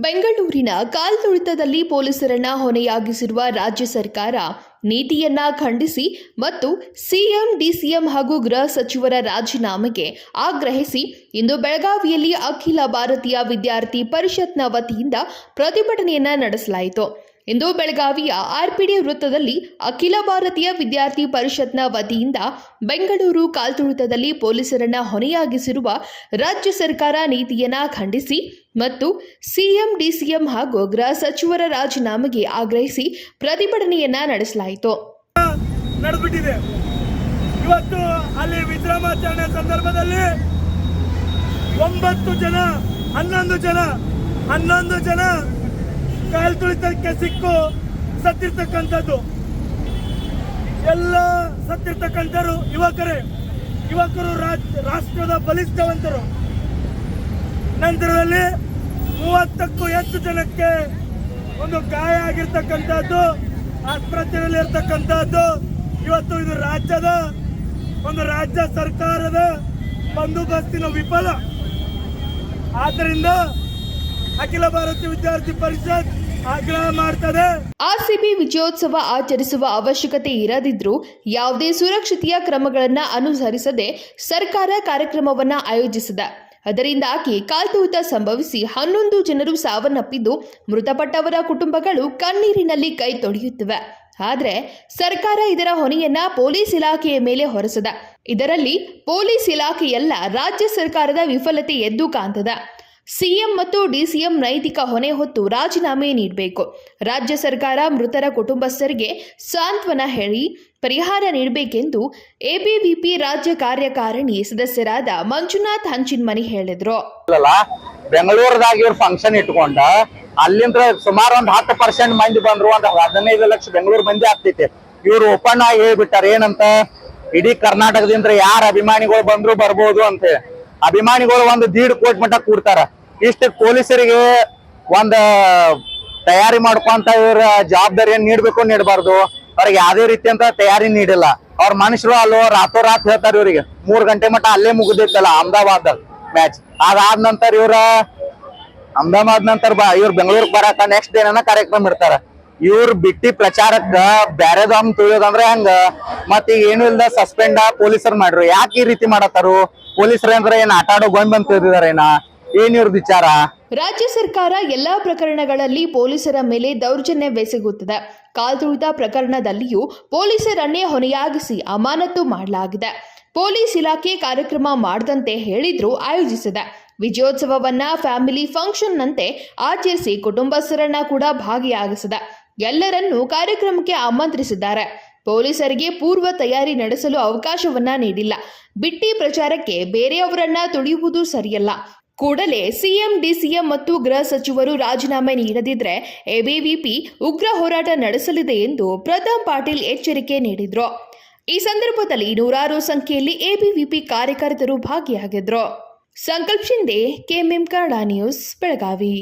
ಬೆಂಗಳೂರಿನ ಕಾಲ್ತುಳಿತದಲ್ಲಿ ಪೊಲೀಸರನ್ನ ಹೊಣೆಯಾಗಿಸಿರುವ ರಾಜ್ಯ ಸರ್ಕಾರ ನೀತಿಯನ್ನ ಖಂಡಿಸಿ ಮತ್ತು ಸಿಎಂ, ಡಿಸಿಎಂ ಹಾಗೂ ಗೃಹ ಸಚಿವರ ರಾಜೀನಾಮೆಗೆ ಆಗ್ರಹಿಸಿ ಇಂದು ಬೆಳಗಾವಿಯಲ್ಲಿ ಅಖಿಲ ಭಾರತೀಯ ವಿದ್ಯಾರ್ಥಿ ಪರಿಷತ್ನ ವತಿಯಿಂದ ಪ್ರತಿಭಟನೆಯನ್ನ ನಡೆಸಲಾಯಿತು. ಇಂದು ಬೆಳಗಾವಿಯ ಆರ್ಪಿಡಿ ವೃತ್ತದಲ್ಲಿ ಅಖಿಲ ಭಾರತೀಯ ವಿದ್ಯಾರ್ಥಿ ಪರಿಷತ್ನ ವತಿಯಿಂದ ಬೆಂಗಳೂರು ಕಾಲ್ತುಳಿತದಲ್ಲಿ ಪೊಲೀಸರನ್ನ ಹೊಣೆಯಾಗಿಸಿರುವ ರಾಜ್ಯ ಸರ್ಕಾರ ನೀತಿಯನ್ನ ಖಂಡಿಸಿ ಮತ್ತು ಸಿಎಂ, ಡಿಸಿಎಂ ಹಾಗೂ ಗೃಹ ಸಚಿವರ ರಾಜೀನಾಮೆಗೆ ಆಗ್ರಹಿಸಿ ಪ್ರತಿಭಟನೆಯನ್ನ ನಡೆಸಲಾಯಿತು. ಇವತ್ತು ಅಲ್ಲಿ ವಿಶ್ರಮಾಚರಣೆ ಸಂದರ್ಭದಲ್ಲಿ ಒಂಬತ್ತು ಜನ, ಹನ್ನೊಂದು ಜನ ಹನ್ನೊಂದು ಜನ ಕಾಲ್ ತುಳಿತಕ್ಕೆ ಸಿಕ್ಕು ಸತ್ತಿರ್ತಕ್ಕಂಥದ್ದು. ಎಲ್ಲ ಸತ್ತಿರ್ತಕ್ಕಂಥರು ಯುವಕರೇ, ಯುವಕರು ರಾಷ್ಟ್ರದ ಬಲಿಷ್ಠವಂತರು. ನಂತರದಲ್ಲಿ ಮೂವತ್ತಕ್ಕೂ ಹೆಚ್ಚು ಜನಕ್ಕೆ ಒಂದು ಗಾಯ ಆಗಿರ್ತಕ್ಕಂಥದ್ದು, ಆಸ್ಪತ್ರೆಯಲ್ಲಿ ಇರ್ತಕ್ಕಂಥದ್ದು. ಇವತ್ತು ಇದು ರಾಜ್ಯದ, ಒಂದು ರಾಜ್ಯ ಸರ್ಕಾರದ ಬಂದೋಬಸ್ತಿನ ವಿಫಲ. ಆದ್ದರಿಂದ ಅಖಿಲ ಭಾರತೀಯ ವಿದ್ಯಾರ್ಥಿ ಪರಿಷತ್ ಆರ್ಸಿಬಿ ವಿಜಯೋತ್ಸವ ಆಚರಿಸುವ ಅವಶ್ಯಕತೆ ಇರದಿದ್ರೂ ಯಾವುದೇ ಸುರಕ್ಷತೆಯ ಕ್ರಮಗಳನ್ನು ಅನುಸರಿಸದೆ ಸರ್ಕಾರ ಕಾರ್ಯಕ್ರಮವನ್ನ ಆಯೋಜಿಸಿದೆ. ಅದರಿಂದಾಗಿ ಕಾಲ್ತೂತ ಸಂಭವಿಸಿ ಹನ್ನೊಂದು ಜನರು ಸಾವನ್ನಪ್ಪಿದ್ದು ಮೃತಪಟ್ಟವರ ಕುಟುಂಬಗಳು ಕಣ್ಣೀರಿನಲ್ಲಿ ಕೈ ತೊಳೆಯುತ್ತಿವೆ. ಆದರೆ ಸರ್ಕಾರ ಇದರ ಹೊಣೆಯನ್ನ ಪೊಲೀಸ್ ಇಲಾಖೆಯ ಮೇಲೆ ಹೊರಸದ. ಇದರಲ್ಲಿ ಪೊಲೀಸ್ ಇಲಾಖೆಯಲ್ಲ ರಾಜ್ಯ ಸರ್ಕಾರದ ವಿಫಲತೆ ಎದ್ದು ಕಾಣ್ತದೆ. ಸಿಎಂ ಮತ್ತು ಡಿಸಿಎಂ ನೈತಿಕ ಹೊಣೆ ಹೊತ್ತು ರಾಜೀನಾಮೆ ನೀಡಬೇಕು. ರಾಜ್ಯ ಸರ್ಕಾರ ಮೃತರ ಕುಟುಂಬಸ್ಥರಿಗೆ ಸಾಂತ್ವನ ಹೇಳಿ ಪರಿಹಾರ ನೀಡಬೇಕೆಂದು ಎಬಿವಿಪಿ ರಾಜ್ಯ ಕಾರ್ಯಕಾರಿಣಿ ಸದಸ್ಯರಾದ ಮಂಜುನಾಥ್ ಹಂಚಿನ್ಮನಿ ಹೇಳಿದ್ರು. ಬೆಂಗಳೂರದಾಗ ಇವ್ರು ಫಂಕ್ಷನ್ ಇಟ್ಕೊಂಡ ಅಲ್ಲಿಂದ ಸುಮಾರು ಒಂದ್ ಹತ್ತು ಪರ್ಸೆಂಟ್ ಮಂದಿ ಬಂದ್ರು, ಒಂದ್ ಹದಿನೈದು ಲಕ್ಷ ಬೆಂಗಳೂರು ಮಂದಿ ಆಗ್ತೈತಿ. ಇವ್ರು ಓಪನ್ ಆಗಿ ಹೇಳ್ಬಿಟ್ಟಾರ, ಏನಂತ? ಇಡೀ ಕರ್ನಾಟಕದಿಂದ ಯಾರ ಅಭಿಮಾನಿಗಳು ಬಂದ್ರು ಬರ್ಬೋದು ಅಂತ. ಅಭಿಮಾನಿಗಳು ಒಂದು ದೀಡ್ ಕೋಟಿ ಮಟ್ಟ ಕೂಡ್ತಾರ. ಇಷ್ಟ ಪೊಲೀಸರಿಗೆ ಒಂದ ತಯಾರಿ ಮಾಡ್ಕೊಂತ ಇವ್ರ ಜವಾಬ್ದಾರಿ ಏನ್ ನೀಡ್ಬೇಕು ನೀಡಬಾರ್ದು. ಅವ್ರಿಗೆ ಯಾವ್ದೇ ರೀತಿ ಅಂತ ತಯಾರಿ ನೀಡಿಲ್ಲ. ಅವ್ರ ಮನುಷ್ಯರು ಅಲ್ಲೋ ರಾತೋರಾತ್ ಹೇಳ್ತಾರ ಇವ್ರಿಗೆ. ಮೂರ್ ಗಂಟೆ ಮಟ್ಟ ಅಲ್ಲೇ ಮುಗಿದಿತ್ತಲ್ಲ ಅಹಮದಾಬಾದ್ ಮ್ಯಾಚ್ ಅದಾದ ನಂತರ ಇವ್ರ ಅಹಮದಾಬಾದ್ ನಂತರ ಬಾ, ಇವ್ರ ಬೆಂಗಳೂರಿಗೆ ಬರಾಕ ನೆಕ್ಸ್ಟ್ ಡೇನ ಕಾರ್ಯಕ್ರಮ ಇಡ್ತಾರ. ಇವ್ರ ಬಿಟ್ಟಿ ಪ್ರಚಾರಕ್ಕ ಬ್ಯಾರೆದಮ್ ತುಳಿಯೋದಂದ್ರೆ ಹಂಗ? ಮತ್ ಈಗ ಏನು ಇಲ್ದ ಸಸ್ಪೆಂಡ್ ಪೊಲೀಸರ್ ಮಾಡ್ರು. ಯಾಕೆ ಈ ರೀತಿ ಮಾಡತ್ತಾರು? ಪೊಲೀಸರ ಅಂದ್ರೆ ಏನ್ ಆಟ ಆಡೋ ಗೊಂಬ್ ಅಂತ ತಿಳಿದಾರೇನ ಏನ್ ವಿಚಾರ? ರಾಜ್ಯ ಸರ್ಕಾರ ಎಲ್ಲಾ ಪ್ರಕರಣಗಳಲ್ಲಿ ಪೊಲೀಸರ ಮೇಲೆ ದೌರ್ಜನ್ಯವೆಸಗುತ್ತದೆ ಕಾಲ್ತುಳಿತ ಪ್ರಕರಣದಲ್ಲಿಯೂ ಪೊಲೀಸರನ್ನೇ ಹೊಣೆಯಾಗಿಸಿ ಅಮಾನತು ಮಾಡಲಾಗಿದೆ. ಪೊಲೀಸ್ ಇಲಾಖೆ ಕಾರ್ಯಕ್ರಮ ಮಾಡದಂತೆ ಹೇಳಿದ್ರು ಆಯೋಜಿಸಿದೆ. ವಿಜಯೋತ್ಸವವನ್ನ ಫ್ಯಾಮಿಲಿ ಫಂಕ್ಷನ್ನಂತೆ ಆಚರಿಸಿ ಕುಟುಂಬಸ್ಥರನ್ನ ಕೂಡ ಭಾಗಿಯಾಗಿಸಿದೆ. ಎಲ್ಲರನ್ನೂ ಕಾರ್ಯಕ್ರಮಕ್ಕೆ ಆಮಂತ್ರಿಸಿದ್ದಾರೆ. ಪೊಲೀಸರಿಗೆ ಪೂರ್ವ ತಯಾರಿ ನಡೆಸಲು ಅವಕಾಶವನ್ನ ನೀಡಿಲ್ಲ. ಬಿಟ್ಟಿ ಪ್ರಚಾರಕ್ಕೆ ಬೇರೆಯವರನ್ನ ತುಳಿಯುವುದು ಸರಿಯಲ್ಲ. ಕೂಡಲೇ ಸಿಎಂ, ಡಿಸಿಎಂ ಮತ್ತು ಗೃಹ ಸಚಿವರು ರಾಜೀನಾಮೆ ನೀಡದಿದ್ರೆ ಎಬಿವಿಪಿ ಉಗ್ರ ಹೋರಾಟ ನಡೆಸಲಿದೆ ಎಂದು ಪ್ರತಾಪ್ ಪಾಟೀಲ್ ಎಚ್ಚರಿಕೆ ನೀಡಿದ್ರು. ಈ ಸಂದರ್ಭದಲ್ಲಿ ನೂರಾರು ಸಂಖ್ಯೆಯಲ್ಲಿ ಎಬಿವಿಪಿ ಕಾರ್ಯಕರ್ತರು ಭಾಗಿಯಾಗಿದ್ರು. Sankalp Shinde KMM Kannada news, Belagavi.